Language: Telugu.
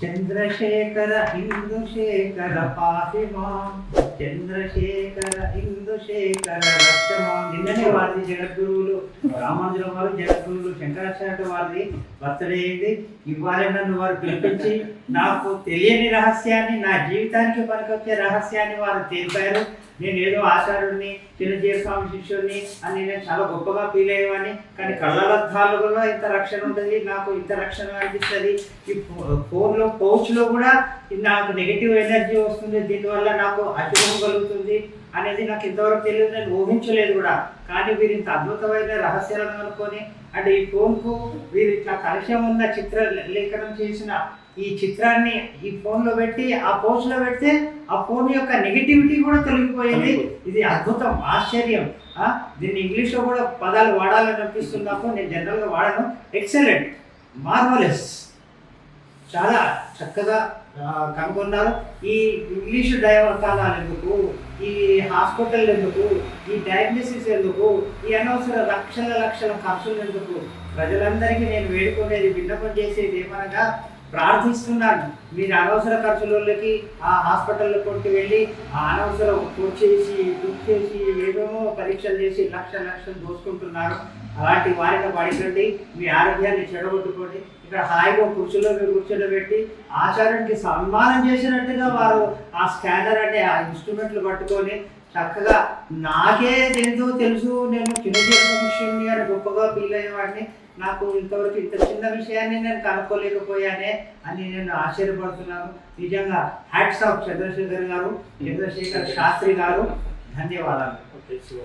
చంద్రశేఖర ఇందుశేఖర పాహి మా చంద్రశేఖర ఇందుశేఖర రక్షమా నిన్ననే వారిది జగద్గురువులు రామానుజుల వారు జగద్గురువులు శంకరాచార్య వారిది బర్త్డే అయింది ఇవాళ నన్ను వారు పిలిపించి నాకు తెలియని రహస్యాన్ని నా జీవితానికి పనికొచ్చే రహస్యాన్ని వారు తెలిపారు. నేను ఏదో ఆచార్యుడిని చిరంజీవి స్వామి శిష్యుడిని అని నేను చాలా గొప్పగా ఫీల్ అయ్యేవాడిని. కానీ కళ్ళద్దాలుగా ఇంత రక్షణ ఉంటుంది నాకు ఇంత రక్షణ అనిపిస్తుంది. ఈ ఫోన్లో పౌచ్లో కూడా నాకు నెగిటివ్ ఎనర్జీ వస్తుంది దీనివల్ల నాకు అశుభం కలుగుతుంది అనేది నాకు ఇంతవరకు తెలియదు నేను ఊహించలేదు కూడా. కానీ వీరు ఇంత అద్భుతమైన రహస్యాలను అనుకొని అంటే ఈ ఫోన్కు వీరు ఇట్లా కలశం ఉన్న చిత్ర లేఖనం చేసిన ఈ చిత్రాన్ని ఈ ఫోన్లో పెట్టి ఆ పోస్ట్లో పెడితే ఆ ఫోన్ యొక్క నెగిటివిటీ కూడా తొలగిపోయింది. ఇది అద్భుతం ఆశ్చర్యం. దీన్ని ఇంగ్లీష్లో కూడా పదాలు వాడాలని అనిపిస్తుంది నాకు నేను జనరల్గా వాడను. ఎక్సలెంట్ మార్వలెస్ చాలా చక్కగా కనుగొన్నారు. ఈ ఇంగ్లీషు దైవకాలాలు ఎందుకు ఈ హాస్పిటల్ ఎందుకు ఈ డయాగ్నోసిస్ ఎందుకు ఈ అనవసర లక్షల లక్షల ఖర్చులు ఎందుకు ప్రజలందరికీ నేను వేడుకునేది విన్నపం చేసేది ఏమనగా ప్రార్థిస్తున్నాను. మీరు అనవసర ఖర్చులకి ఆ హాస్పిటల్ కొట్టి వెళ్ళి ఆ అనవసర కోట్ చేసి బుక్ చేసి పరీక్షలు చేసి లక్ష లక్షలు దోసుకుంటున్నారు అలాంటి వారిని పడికండి. మీ ఆరోగ్యాన్ని చెడగొట్టుకోండి. ఇక్కడ హాయిగా కుర్చీలో కూర్చొని పెట్టి ఆచార్యునికి సన్మానం చేసినట్టుగా వారు ఆ స్కానర్ అంటే ఆ ఇన్స్ట్రుమెంట్లు పట్టుకొని చక్కగా నాకే తెలుసు తెలుసు నేను చిన్న విషయాన్ని అని గొప్పగా ఫీల్ అయ్యేవాడిని నాకు ఇంతవరకు ఇంత చిన్న విషయాన్ని నేను కనుక్కోలేకపోయానే అని నేను ఆశ్చర్యపడుతున్నాను. నిజంగా హ్యాట్స్ ఆఫ్ చంద్రశేఖర్ గారు చంద్రశేఖర్ శాస్త్రి గారు ధన్యవాదాలు ఓకే శివ